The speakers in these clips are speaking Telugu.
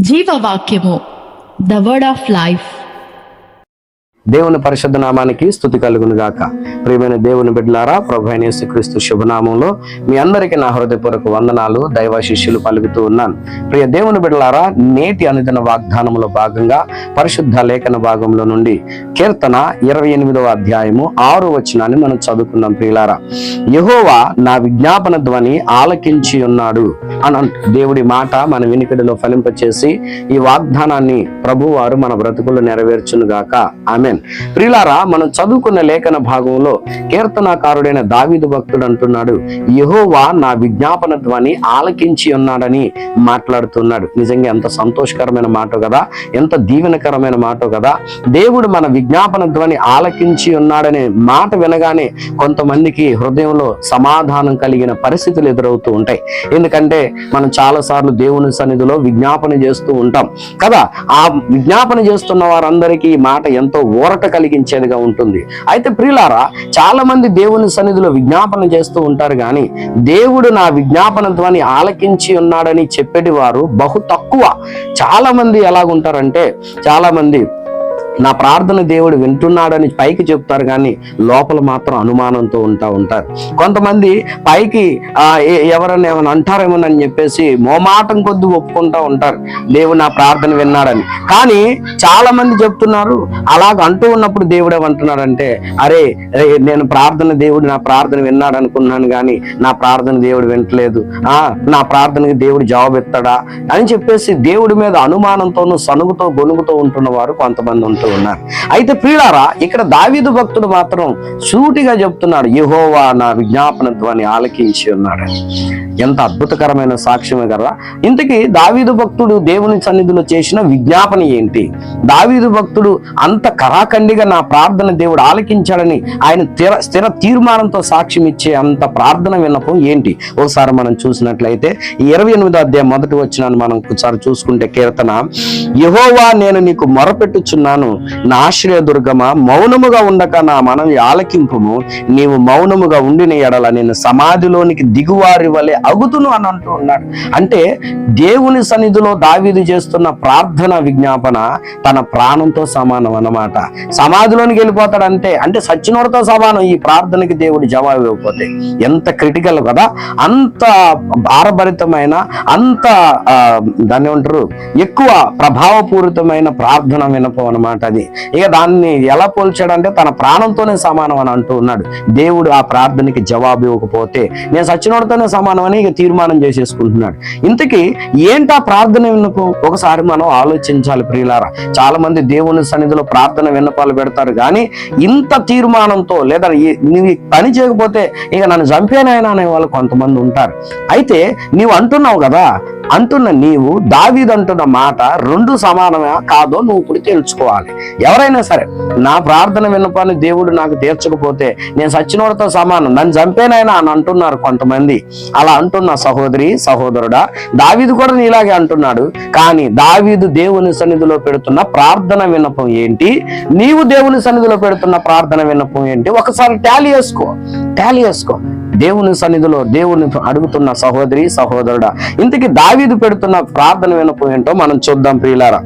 జీవవాక్యము ద వర్డ్ ఆఫ్ లైఫ్ దేవుని పరిశుద్ధ నామానికి స్థుతి కలుగును గాక. ప్రియమైన దేవుని బిడ్డలారా ప్రభు అయిన యేసుక్రీస్తు శుభనామంలో మీ అందరికీ నా హృదయపూర్వక వందనాలు దైవ శిష్యులు పలుకుతూ ఉన్నాను. ప్రియ దేవుని బిడ్డలారా నేటి అనుదిన వాగ్దానంలో భాగంగా పరిశుద్ధ లేఖన భాగంలో నుండి కీర్తన ఇరవై ఎనిమిదవ అధ్యాయము ఆరు వచనాన్ని మనం చదువుకున్నాం ప్రియులారా. యహోవా నా విజ్ఞాపన ధ్వని ఆలకించి ఉన్నాడు అని దేవుడి మాట మన వినికిడిలో ఫలింపచేసి ఈ వాగ్దానాన్ని ప్రభువారు మన బ్రతుకులు నెరవేర్చును గాక ఆమెన్. ప్రిలారా మనం చదువుకున్న లేఖన భాగంలో కీర్తనాకారుడైన దావీదు భక్తుడు అంటున్నాడు యహోవా నా విజ్ఞాపన ధ్వని ఆలకించి ఉన్నాడని మాట్లాడుతున్నాడు. నిజంగా ఎంత సంతోషకరమైన మాట కదా ఎంత దీవెనకరమైన మాట కదా. దేవుడు మన విజ్ఞాపన ధ్వని ఆలకించి ఉన్నాడనే మాట వినగానే కొంతమందికి హృదయంలో సమాధానం కలిగిన పరిస్థితులు ఎదురవుతూ ఉంటాయి. ఎందుకంటే మనం చాలా సార్లు దేవుని సన్నిధిలో విజ్ఞాపన చేస్తూ ఉంటాం కదా. ఆ విజ్ఞాపన చేస్తున్న వారందరికీ ఈ మాట ఎంతో కొరత కలిగించేదిగా ఉంటుంది. అయితే ప్రియులారా చాలా మంది దేవుని సన్నిధిలో విజ్ఞాపన చేస్తూ ఉంటారు కానీ దేవుడు నా విజ్ఞాపన ధ్వని ఆలకించి ఉన్నాడని చెప్పేటి వారు బహు తక్కువ. చాలా మంది ఎలాగుంటారంటే చాలా మంది నా ప్రార్థన దేవుడు వింటున్నాడని పైకి చెప్తారు కానీ లోపల మాత్రం అనుమానంతో ఉంటా ఉంటారు. కొంతమంది పైకి ఎవరైనా ఎవరన్నా ఏమైనా అంటారేమోనని చెప్పేసి మోమాటం కొద్ది ఒప్పుకుంటా ఉంటారు. దేవుడు నా ప్రార్థన విన్నాడని. కానీ చాలా మంది చెప్తున్నారు అలాగ అంటూ ఉన్నప్పుడు దేవుడు ఏమంటున్నాడంటే అరే నేను ప్రార్థన దేవుడు నా ప్రార్థన విన్నాడు అనుకున్నాను కానీ నా ప్రార్థన దేవుడు వింటలేదు. ఆ నా ప్రార్థనకి దేవుడు జవాబు ఇస్తాడా? అని చెప్పేసి దేవుడి మీద అనుమానంతోనూ సనుగుతో గొనుగుతో ఉంటున్న వారు కొంతమంది ఉంటారు. ఉన్నారు. అయితే ప్రియులారా ఇక్కడ దావీదు భక్తుడు మాత్రం సూటిగా చెప్తున్నాడు యహోవా నా విజ్ఞాపన ధ్వని ఆలకించి ఉన్నాడు. ఎంత అద్భుతకరమైన సాక్ష్యమే కదా. ఇంతకీ దావీదు భక్తుడు దేవుని సన్నిధిలో చేసిన విజ్ఞాపన ఏంటి? దావీదు భక్తుడు అంత కరాఖండిగా నా ప్రార్థన దేవుడు ఆలకించాడని ఆయన స్థిర స్థిర తీర్మానంతో సాక్ష్యం ఇచ్చే అంత ప్రార్థన విన్నపం ఏంటి? ఒకసారి మనం చూసినట్లయితే ఈ ఇరవై ఎనిమిదో అధ్యాయం మొదటి వచ్చినాను మనం ఒకసారి చూసుకుంటే కీర్తన యహోవా నేను నీకు మొరపెట్టుచున్నాను నా ఆశ్రయ దుర్గమ మౌనముగా ఉండక నా మనం ఆలకింపుము. నీవు మౌనముగా ఉండిన ఎడల నేను సమాధిలోనికి దిగువారి వలె అగుతును అని అంటూ ఉన్నాడు. అంటే దేవుని సన్నిధిలో దావీదు చేస్తున్న ప్రార్థన విజ్ఞాపన తన ప్రాణంతో సమానం అన్నమాట. సమాధిలోనికి వెళ్ళిపోతాడు అంటే సచ్చినోడితో సమానం ఈ ప్రార్థనకి దేవుడు జవాబు ఇవ్వకపోతే. ఎంత క్రిటికల్ కదా? అంత భారభరితమైన అంత దాన్ని ఉంటారు ఎక్కువ ప్రభావపూరితమైన ప్రార్థన వినపం అనమాట అది. ఇక దాన్ని ఎలా పోల్చాడంటే తన ప్రాణంతోనే సమానం అని అంటూ ఉన్నాడు. దేవుడు ఆ ప్రార్థనకి జవాబు ఇవ్వకపోతే నేను సచ్చినోడితోనే సమానం అని ఇక తీర్మానం చేసేసుకుంటున్నాడు. ఇంతకీ ఏంటా ప్రార్థన విన్నపం? ఒకసారి మనం ఆలోచించాలి ప్రియులారా. చాలా మంది దేవుని సన్నిధిలో ప్రార్థన విన్నపాలు పెడతారు కానీ ఇంత తీర్మానంతో లేదా నువ్వు పని చేయకపోతే ఇక నన్ను చంపేనాయన అనే వాళ్ళు కొంతమంది ఉంటారు. అయితే నీవు అంటున్నావు కదా అంటున్న నీవు దావీదంటున్న మాట రెండు సమానమా? కాదో నువ్వు ఇప్పుడు తెలుసుకోవాలి. ఎవరైనా సరే నా ప్రార్థన విన్నపాన్ని దేవుడు నాకు తీర్చకపోతే నేను సచ్చినోడితో సమానం. నన్ను చంపేనైనా అని అంటున్నారు కొంతమంది. అలా అంటున్న సహోదరి సహోదరుడా దావీదు కూడా నీలాగే అంటున్నాడు. కానీ దావీదు దేవుని సన్నిధిలో పెడుతున్న ప్రార్థన విన్నపం ఏంటి? నీవు దేవుని సన్నిధిలో పెడుతున్న ప్రార్థన విన్నపం ఏంటి? ఒకసారి టాలీ చేసుకో టాలీ చేసుకో దేవుని సన్నిధిలో దేవుని అడుగుతున్న సహోదరి సహోదరుడా ఇంతకీ దావీదు పెడుతున్న ప్రార్థన వినపం ఏంటో మనం చూద్దాం ప్రియులారా.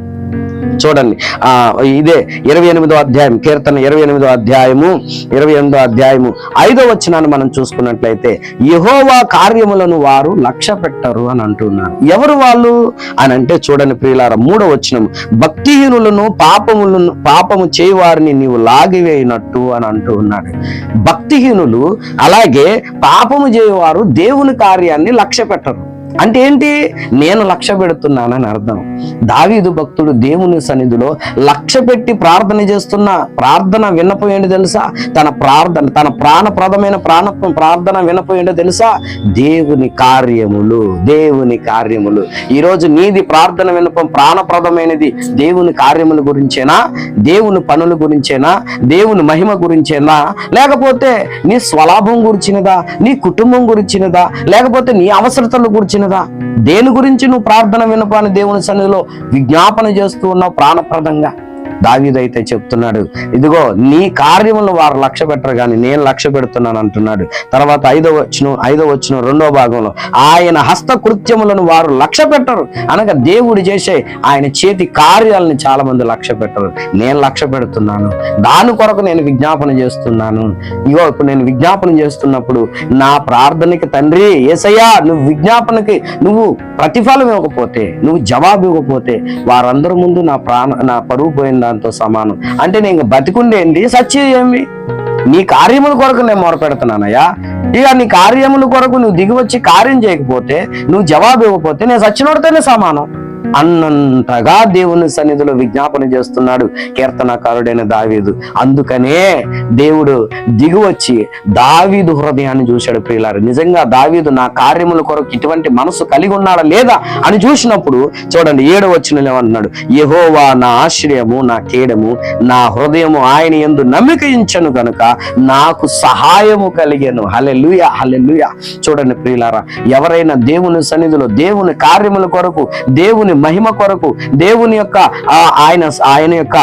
చూడండి. ఆ ఇదే ఇరవై ఎనిమిదో అధ్యాయం కీర్తన ఇరవై ఎనిమిదో అధ్యాయము ఇరవై ఎనిమిదో అధ్యాయము ఐదో వచనాన్ని మనం చూసుకున్నట్లయితే యహోవా కార్యములను వారు లక్ష్య పెట్టరు అని అంటున్నారు. ఎవరు వాళ్ళు? అని అంటే చూడండి ప్రియులార మూడో వచనం భక్తిహీనులను పాపములను పాపము చేయవారిని నీవు లాగివేయినట్టు అని అంటూ ఉన్నాడు. భక్తిహీనులు అలాగే పాపము చేయవారు దేవుని కార్యాన్ని లక్ష్య పెట్టరు అంటే ఏంటి? నేను లక్ష్య పెడుతున్నానని అర్థం. దావీదు భక్తుడు దేవుని సన్నిధిలో లక్ష్య పెట్టి ప్రార్థన చేస్తున్న. ప్రార్థన విన్నపం తెలుసా? తన ప్రార్థన తన ప్రాణప్రదమైన ప్రాణ ప్రార్థన విన్నపం తెలుసా? దేవుని కార్యములు దేవుని కార్యములు. ఈరోజు నీది ప్రార్థన వినపం ప్రాణప్రదమైనది. దేవుని కార్యముల గురించేనా? దేవుని పనుల గురించేనా? దేవుని మహిమ గురించేనా? లేకపోతే నీ స్వలాభం గురించినదా? నీ కుటుంబం గురించినదా? లేకపోతే నీ అవసరతల గురించినదా దేని గురించి నువ్వు ప్రార్థన వినపాని దేవుని సన్నిధిలో విజ్ఞాపన చేస్తూ ఉన్నావు ప్రాణప్రదంగా? దావీదైతే చెప్తున్నాడు ఇదిగో నీ కార్యములను వారు లక్ష్య పెట్టరు కానీ నేను లక్ష్య పెడుతున్నాను అంటున్నాడు. తర్వాత ఐదో వచ్చిన ఐదో వచ్చిన రెండో భాగంలో ఆయన హస్త కృత్యములను వారు లక్ష్య పెట్టరు అనగా దేవుడు చేసే ఆయన చేతి కార్యాలను చాలా మంది లక్ష్య పెట్టరు నేను లక్ష్య పెడుతున్నాను దాని కొరకు నేను విజ్ఞాపన చేస్తున్నాను. ఇగో ఇప్పుడు నేను విజ్ఞాపన చేస్తున్నప్పుడు నా ప్రార్థనకి తండ్రి ఏసయ్యా నువ్వు విజ్ఞాపనకి నువ్వు ప్రతిఫలం ఇవ్వకపోతే నువ్వు జవాబు ఇవ్వకపోతే వారందరి ముందు నా ప్రాణ నా పరువు పోయిందా దాంతో సమానం. అంటే నేను బతికుండేంది? సత్యం ఏమి? నీ కార్యముల కొరకు నేను మొరపెడుతున్నానయ్యా. ఇక నీ కార్యముల కొరకు నువ్వు దిగి వచ్చి కార్యం చేయకపోతే నువ్వు జవాబు ఇవ్వకపోతే నేను సచ్చినోడితేనే సమానం. అన్నంతగా దేవుని సన్నిధిలో విజ్ఞాపన చేస్తున్నాడు కీర్తనకారుడైన దావీదు. అందుకనే దేవుడు దిగువచ్చి దావీదు హృదయాన్ని చూశాడు ప్రియులారు. నిజంగా దావీదు నా కార్యముల కొరకు ఇటువంటి మనసు కలిగి ఉన్నాడా లేదా అని చూసినప్పుడు చూడండి ఏడు వచ్చిన ఏమంటున్నాడు యహోవా నా ఆశ్రయము నా కేడము నా హృదయము ఆయన ఎందు నమ్మిక ఇంచను గనుక నాకు సహాయము కలిగేను. హలెలుయ హలెలుయ చూడండి ప్రియులారా ఎవరైనా దేవుని సన్నిధిలో దేవుని కార్యముల కొరకు దేవుని దేవుని మహిమ కొరకు దేవుని యొక్క ఆయన ఆయన యొక్క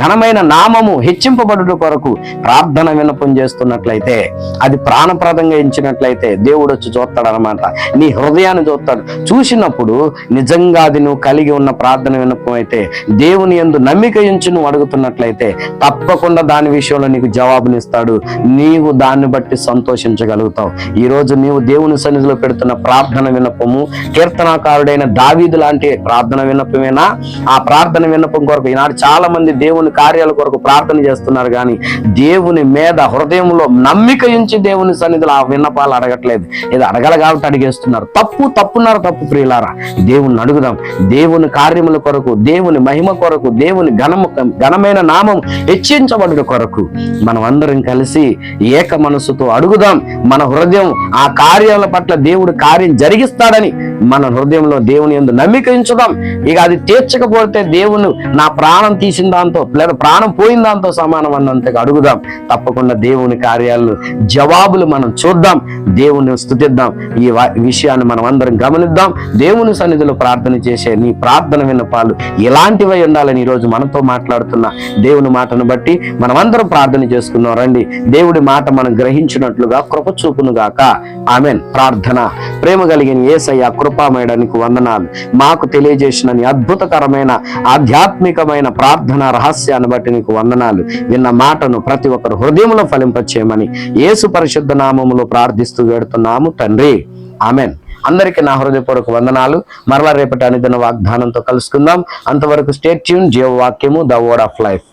ఘనమైన నామము హెచ్చింపబడుట కొరకు ప్రార్థన వినపం చేస్తున్నట్లయితే అది ప్రాణప్రదంగా ఇచ్చినట్లయితే దేవుడు వచ్చి చూస్తాడు అనమాట నీ హృదయాన్ని చూస్తాడు. చూసినప్పుడు నిజంగా అది నువ్వు కలిగి ఉన్న ప్రార్థన వినపం అయితే దేవుని ఎందు నమ్మిక ఉంచి నువ్వు అడుగుతున్నట్లయితే తప్పకుండా దాని విషయంలో నీకు జవాబునిస్తాడు. నీవు దాన్ని బట్టి సంతోషించగలుగుతావు. ఈరోజు నీవు దేవుని సన్నిధిలో పెడుతున్న ప్రార్థన వినపము కీర్తనాకారుడైన దావీదు లాంటి ప్రార్థన విన్నపమేనా ఆ ప్రార్థన విన్నపం కొరకు ఈనాడు చాలా మంది దేవుని కార్యాల కొరకు ప్రార్థన చేస్తున్నారు కానీ దేవుని మీద హృదయంలో నమ్మిక ఉంచి దేవుని సన్నిధిలో ఆ విన్నపాలు అడగట్లేదు. ఇది అడగల కాబట్టి అడిగేస్తున్నారు. తప్పు తప్పున్నారు తప్పు ప్రియులారా. దేవుని అడుగుదాం. దేవుని కార్యముల కొరకు దేవుని మహిమ కొరకు దేవుని ఘనము ఘనమైన నామం హెచ్చించబడిన కొరకు మనం అందరం కలిసి ఏక మనసుతో అడుగుదాం. మన హృదయం ఆ కార్యాల పట్ల దేవుడు కార్యం జరిగిస్తాడని మన హృదయంలో దేవుని ఎందు నమ్మిక ఉంచుదాం ఇక అది తీర్చకపోతే దేవుని నా ప్రాణం తీసిన దాంతో లేదా ప్రాణం పోయిన దాంతో సమానం అన్నంతగా అడుగుదాం. తప్పకుండా దేవుని కార్యాలు జవాబులు మనం చూద్దాం. దేవుని స్థుతిద్దాం. ఈ విషయాన్ని మనం అందరం గమనిద్దాం. దేవుని సన్నిధిలో ప్రార్థన చేసే నీ ప్రార్థన విన్నపాలు ఎలాంటివై ఉండాలని ఈరోజు మనతో మాట్లాడుతున్న దేవుని మాటను బట్టి మనమందరం ప్రార్థన చేసుకున్నాం. రండి. దేవుడి మాట మనం గ్రహించినట్లుగా కృప చూపునుగాక ఆమెన్. ప్రార్థన. ప్రేమ కలిగిన ఏసయ్య కృపామయడానికి వందనాలు. మాకు మాకు తెలియజేసిన నీ అద్భుతకరమైన ఆధ్యాత్మికమైన ప్రార్థన రహస్యాన్ని బట్టి నీకు వందనాలు. విన్న మాటను ప్రతి ఒక్కరు హృదయంలో ఫలింపచేయమని యేసు పరిశుద్ధ నామములో ప్రార్థిస్తూ వేడుతున్నాము తండ్రి. ఆమెన్. అందరికీ నా హృదయపూర్వక వందనాలు. మరలా రేపటి అనుదిన వాగ్దానంతో కలుసుకుందాం. అంతవరకు స్టేట్ ట్యూన్ జీవ వాక్యము ద వర్డ్ ఆఫ్ లైఫ్.